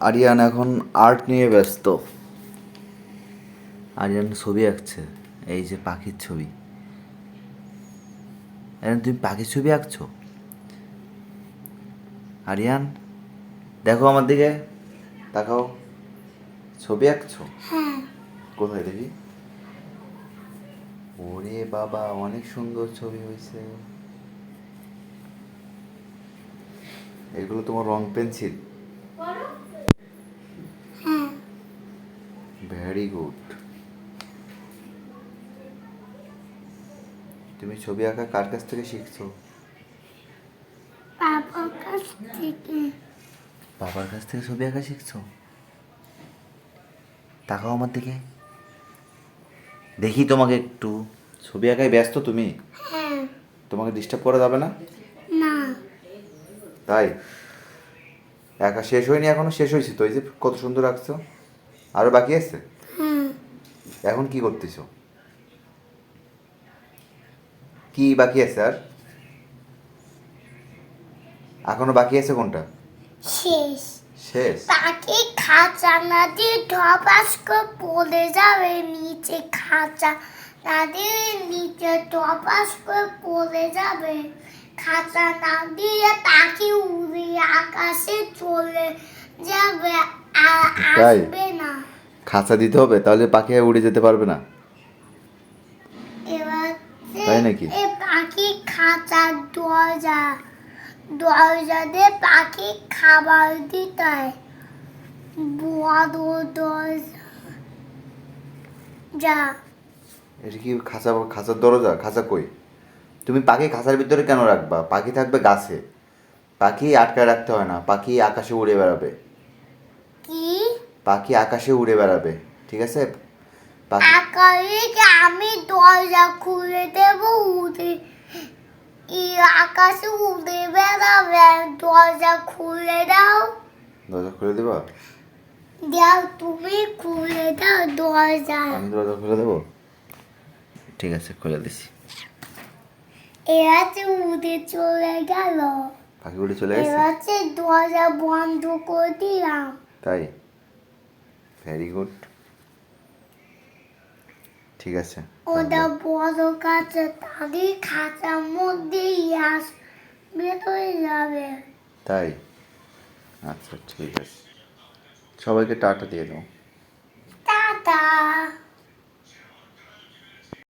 আরিয়ান এখন আর্ট নিয়ে ব্যস্ত। আরিয়ান ছবি আঁকছে এই যে পাখির ছবি। আরিয়ান তুমি পাখির ছবি আঁকছো? আরিয়ান দেখো আমার দিকে তাকাও। ছবি আঁকছো? হ্যাঁ। কোথায় দেখি? ওরে বাবা অনেক সুন্দর ছবি হয়েছে। এগুলো তোমার রং পেন্সিল? ভেরি গুড তুমি ছবি আঁকা কার কাছ থেকে শিখছো? বাবার কাছ থেকে। বাবার কাছ থেকে ছবি আঁকা শিখছো? তাকাও আমার দিকে। দেখি তোমাকে একটু। ছবি আঁকায় ব্যস্ত তুমি? হ্যাঁ। তোমাকে ডিস্টার্ব করা যাবে না? না। তাই? একা শেষ হয়নি এখনও শেষ হয়েছে। তো এই যে কত সুন্দর আঁকছো। আরও বাকি আছে? এখন কি করতেছো? কি বাকি আছে আর? এখনও বাকি আছে কোনটা? শেষ। শেষ? তাকে দিয়ে করে পড়ে যাবে নিচে খাঁচা। দিয়ে নিচে করে পড়ে যাবে। খাঁচা না দিয়ে তাকে উড়ে আকাশে চলে যাবে। আর আসবে খাঁচা দিতে হবে তাহলে পাখি উড়ে যেতে পারবে না। তাই নাকি? পাখি খাঁচার দরজা দরজা দিয়ে পাখি খাবার দিতে হয়। বড় দরজা। যা এটা কি খাঁচা খাঁচার দরজা? খাঁচা কই? তুমি পাখি খাঁচার ভিতরে কেন রাখবা? পাখি থাকবে গাছে। পাখি আটকায় রাখতে হয় না পাখি আকাশে উড়ে বেড়াবে। পাখি আকাশে উড়ে বেড়াবে ঠিক আছে? পাখি আমি দরজা খুলে দেব উড়ে আকাশে উড়ে বেড়াবে দরজা খুলে দাও। দরজা খুলে দেবা? দাও তুমি খুলে দাও দরজা। আমি দরজা খুলে দেবো? ঠিক আছে খুলে দিছি। এরা যে উড়ে চলে গেল। পাখি উড়ে চলে গেছে? এবার যে দরজা বন্ধ করে দিলাম। তাই? ভেরি গুড ঠিক আছে ওটা বড় কাছে তাদের খাঁচার মধ্যে ইয়াস বেরোয় যাবে। তাই? আচ্ছা ঠিক আছে। সবাইকে টাটা দিয়ে দাও।